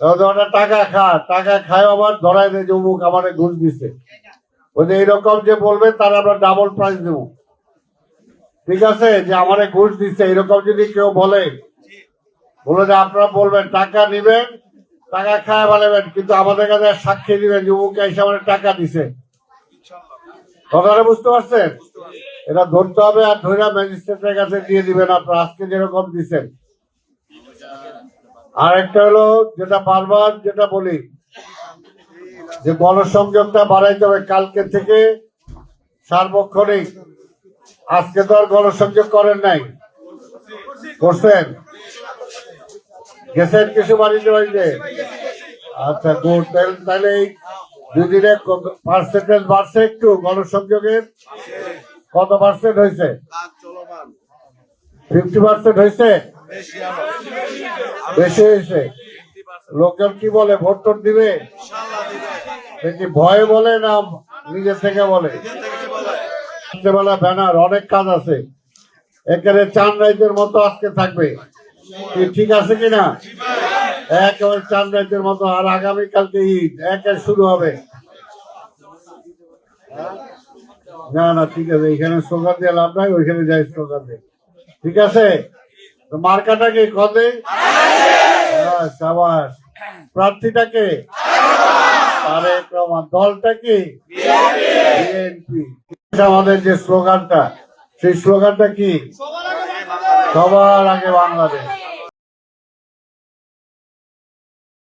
ওটা টাকা খা টাকা খায় আবার ধরাই দেয় যে অমুক আমারে ঘুষ দিছে। ওই যে এইরকম যে বলবে তার আমরা ডাবল প্রাইস দেবো। ঠিক আছে? যে আমারে ঘুষ দিচ্ছে এরকম যদি কেউ বলে বলে যে আপনারা বলবেন, টাকা নিবেন, টাকা খায় বলবেন কিন্তু আমাদের কাছে সাক্ষী দিবেন যে অমুক এসে আমাদের টাকা দিছে। কথাটা বুঝতে পারছেন? এটা ধরতে হবে আর ধরে ম্যাজিস্ট্রেটের কাছে দিয়ে দিবেন, আপনারা আজকে যেরকম দিচ্ছেন আর একটা হলো যেটা বারবার যেটা বলি, যে গণসংযোগটা বাড়াইতে হবে কালকে থেকে সার্বক্ষণিক। আজকে তো আর গণসংযোগ করেন নাই। করছেন? গেছেন কিছু বাড়িতে বাড়িতে? আচ্ছা গুড। তাহলে এই দুদিনে পার্সেন্টেজ বাড়ছে একটু? গণসংযোগের কত পার্সেন্ট হয়েছে? ফিফটি পার্সেন্ট হয়েছে? বেশি হয়েছে। লোকজন কি বলে? ভোট টোট দিবে? কি ভয়ে বলে না নিজে থেকে বলে? ব্যানার, অনেক কাজ আছে। এখানে চান রাইতের মতো আজকে থাকবে। ঠিক আছে কিনা একেবারে চান রাইতের মতো, আর আগামীকালকে ঈদ, একে শুরু হবে। না না, ঠিক আছে, এখানে স্লোগান দিয়ে লাভ নাই, ওইখানে যাই স্লোগান দিয়ে। ঠিক আছে? মার্কাটা কি কদে সাবাস প্রার্থীটাকে তারেক দলটা কি? আমাদের যে স্লোগানটা সেই স্লোগানটা কি? সবার আগে বাংলাদেশ।